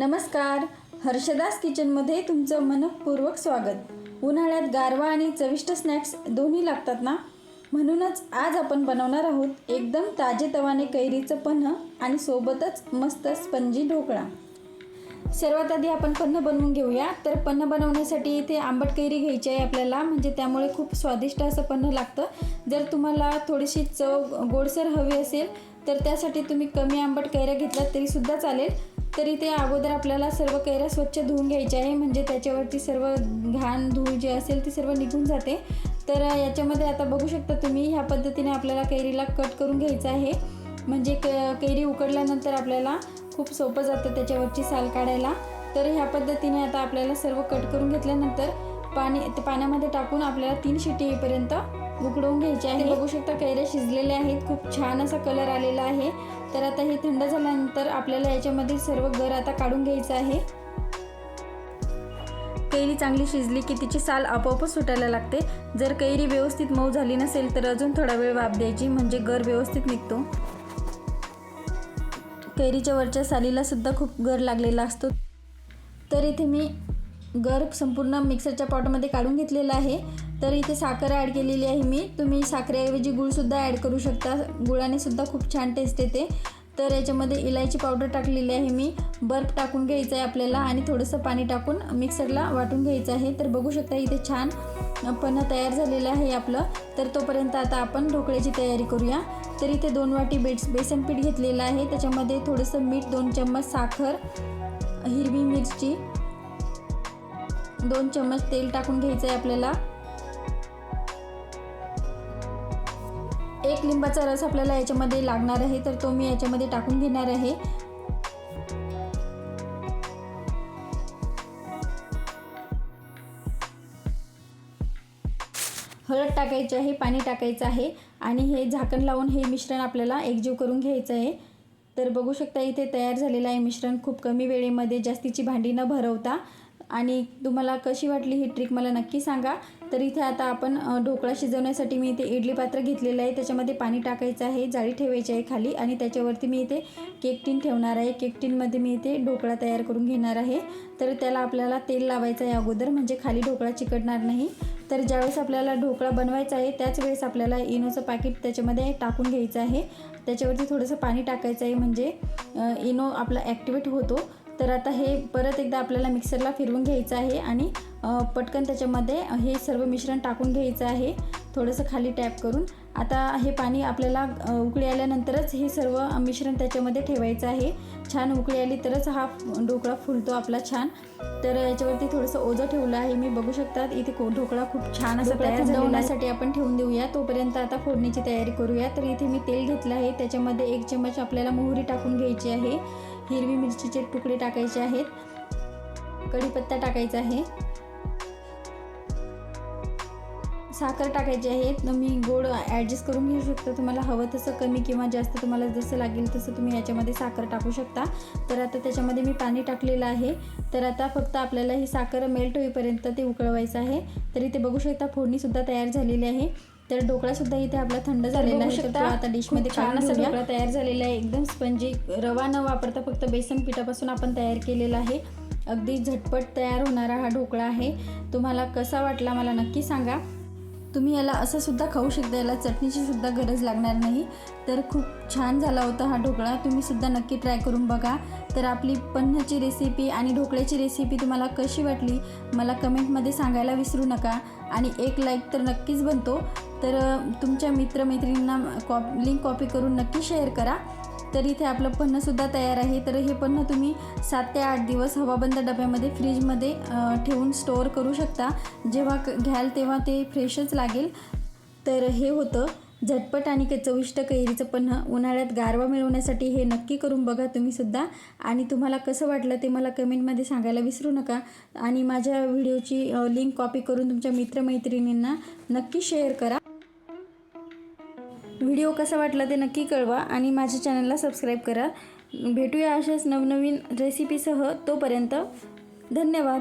नमस्कार. हर्षदास किचनमध्ये तुमचं मनपूर्वक स्वागत. उन्हाळ्यात गारवा आणि चविष्ट स्नॅक्स दोन्ही लागतात ना? म्हणूनच आज आपण बनवणार आहोत एकदम ताजेतवाने कैरीचं पन्ह आणि सोबतच मस्त स्पंजी ढोकळा. सर्वात आधी आपण पन्ह बनवून घेऊया. तर पन्ह बनवण्यासाठी इथे आंबट कैरी घ्यायची आहे आपल्याला. म्हणजे त्यामुळे खूप स्वादिष्ट असं पन्ह लागतं. जर तुम्हाला थोडीशी चव गोडसर हवी असेल तर त्यासाठी तुम्ही कमी आंबट कैऱ्या घेतल्यात तरीसुद्धा चालेल. तर इथे अगोदर आपल्याला सर्व कैऱ्या स्वच्छ धुवून घ्यायच्या आहे. म्हणजे त्याच्यावरती सर्व घाण धूळ जे असेल ती सर्व निघून जाते. तर याच्यामध्ये आता बघू शकता तुम्ही ह्या पद्धतीने आपल्याला कैरीला कट करून घ्यायचं आहे. म्हणजे क कैरी उकडल्यानंतर आपल्याला खूप सोपं जातं त्याच्यावरची साल काढायला. तर ह्या पद्धतीने आता आपल्याला सर्व कट करून घेतल्यानंतर पाणी पाण्यामध्ये टाकून आपल्याला तीन शिटी येईपर्यंत उकडवून घ्यायचे आहे. बघू शकता कैऱ्या शिजलेल्या आहेत. खूप छान असा कलर आलेला आहे. तर आता हे थंड झाल्यानंतर आपल्याला याच्यामध्ये सर्व गर आता काढून घ्यायचं आहे. कैरी चांगली शिजली की तिची साल आपोआपच सुटायला लागते. जर कैरी व्यवस्थित मऊ झाली नसेल तर अजून थोडा वेळ वाफ द्यायची म्हणजे गर व्यवस्थित निघतो. कैरीच्या वरच्या सालीला सुद्धा खूप गर लागलेला असतो. तर इथे मी गर संपूर्ण मिक्सरच्या पॉटमध्ये काढून घेतलेला आहे. तर इथे साखर ॲड केलेली आहे मी. तुम्ही साखरेऐवजी गुळसुद्धा ॲड करू शकता. गुळाने सुद्धा खूप छान टेस्ट येते. तर याच्यामध्ये इलायची पावडर टाकलेली आहे मी. बर्फ टाकून घ्यायचं आहे आपल्याला आणि थोडंसं पाणी टाकून मिक्सरला वाटून घ्यायचं आहे. तर बघू शकता इथे छान पण तयार झालेलं आहे आपलं. तर तोपर्यंत आता आपण ढोकळ्याची तयारी करूया. तर इथे दोन वाटी बेट्स बेसन पीठ घेतलेलं आहे. त्याच्यामध्ये थोडंसं मीठ दोन चम्मच साखर हिरवी मिरची दोन चम्मच तेल टाकून घ्यायचं आहे आपल्याला. एक लिंबाचा रस आपल्याला याच्यामध्ये लागणार आहे तर तो मी याच्यामध्ये टाकून घेणार आहे. हळद टाकायची आहे पाणी टाकायचं आहे आणि हे झाकण लावून हे मिश्रण आपल्याला एकजीव करून घ्यायचं आहे. तर बघू शकता इथे तयार झालेलं आहे मिश्रण खूप कमी वेळेमध्ये जास्तीची भांडी न भरवता. आणि तुम्हाला कशी वाटली ही ट्रिक मला नक्की सांगा. तर इथे आता आपण ढोकळा शिजवण्यासाठी मी इथे इडली पात्र घेतलेलं आहे. त्याच्यामध्ये पाणी टाकायचं आहे जाळी ठेवायची आहे खाली आणि त्याच्यावरती मी इथे केक टीन ठेवणार आहे. केक टीनमध्ये मी इथे ढोकळा तयार करून घेणार आहे. तर त्याला आपल्याला तेल लावायचं आहे अगोदर म्हणजे खाली ढोकळा चिकटणार नाही. तर ज्यावेळेस आपल्याला ढोकळा बनवायचा आहे त्याच वेळेस आपल्याला इनोचं पॅकेट त्याच्यामध्ये टाकून घ्यायचं आहे. त्याच्यावरती थोडंसं पाणी टाकायचं आहे म्हणजे इनो आपला ॲक्टिवेट होतो. तर आता हे परत एकदा आपल्याला मिक्सरला फिरवून घ्यायचं आहे आणि पटकन त्याच्यामध्ये हे सर्व मिश्रण टाकून घ्यायचं आहे. थोडंसं खाली टॅप करून. आता हे पाणी आपल्याला उकळी आल्यानंतरच हे सर्व मिश्रण त्याच्यामध्ये ठेवायचं आहे. छान उकळी आली तरच हा ढोकळा फुलतो आपला छान. तर याच्यावरती थोडंसं ओझं ठेवलं आहे मी. बघू शकतात इथे को ढोकळा खूप छान असं तयार झाल्यासाठी आपण ठेवून देऊया. तोपर्यंत आता फोडणीची तयारी करूया. तर इथे मी तेल घेतलं आहे. त्याच्यामध्ये एक चमच आपल्याला मोहरी टाकून घ्यायची आहे. हिरवी मिरचीचे तुकडे टाकायचे आहेत. कढीपत्ता टाकायचा आहे. साखर टाकायची आहे तुम्ही गोड ॲडजस्ट करून घेऊ शकता. तुम्हाला हवं तसं कमी किंवा जास्त तुम्हाला जसं लागेल तसं तुम्ही याच्यामध्ये साखर टाकू शकता. तर आता त्याच्यामध्ये मी पाणी टाकलेलं आहे. तर आता फक्त आपल्याला ही साखर मेल्ट होईपर्यंत ते उकळवायचं आहे. तर इथे बघू शकता फोडणीसुद्धा तयार झालेली आहे. तर ढोकळासुद्धा इथे आपला थंड झालेला आहे. तर आता डिशमध्ये छान असा ढोकळा तयार झालेला आहे. एकदम स्पंजी रवा न वापरता फक्त बेसन पिठापासून आपण तयार केलेला आहे. अगदी झटपट तयार होणारा हा ढोकळा आहे. तुम्हाला कसा वाटला मला नक्की सांगा. तुम्ही याला असं सुद्धा खाऊ शकता याला चटणीची सुद्धा गरज लागणार नाही. तर खूप छान झाला होता हा ढोकळा. तुम्ही सुद्धा नक्की ट्राय करून बघा. तर आपली पन्हाची रेसिपी आणि ढोकळ्याची रेसिपी तुम्हाला कशी वाटली मला कमेंटमध्ये सांगायला विसरू नका. आणि एक लाईक तर नक्कीच बनतो. तर तुमच्या मित्रमैत्रिणींना कॉप लिंक कॉपी करून नक्की शेअर करा. तर इथे आपलं पन्नंसुद्धा तयार आहे. तर हे पन्हं तुम्ही सात ते आठ दिवस हवाबंद डब्यामध्ये फ्रीजमध्ये ठेवून स्टोअर करू शकता. जेव्हा घ्याल तेव्हा ते फ्रेशच लागेल. तर हे होतं. झटपट आणि चविष्ट कैरीचं पन्ह उन्हाळ्यात गारवा मिळवण्यासाठी हे नक्की करून बघा तुम्हीसुद्धा आणि तुम्हाला कसं वाटलं ते मला कमेंटमध्ये सांगायला विसरू नका. आणि माझ्या व्हिडिओची लिंक कॉपी करून तुमच्या मित्रमैत्रिणींना नक्की शेअर करा. व्हिडिओ कसा वाटला ते नक्की कळवा आणि माझ्या चॅनलला सबस्क्राईब करा. भेटूया अशाच नवनवीन रेसिपीसह तोपर्यंत धन्यवाद.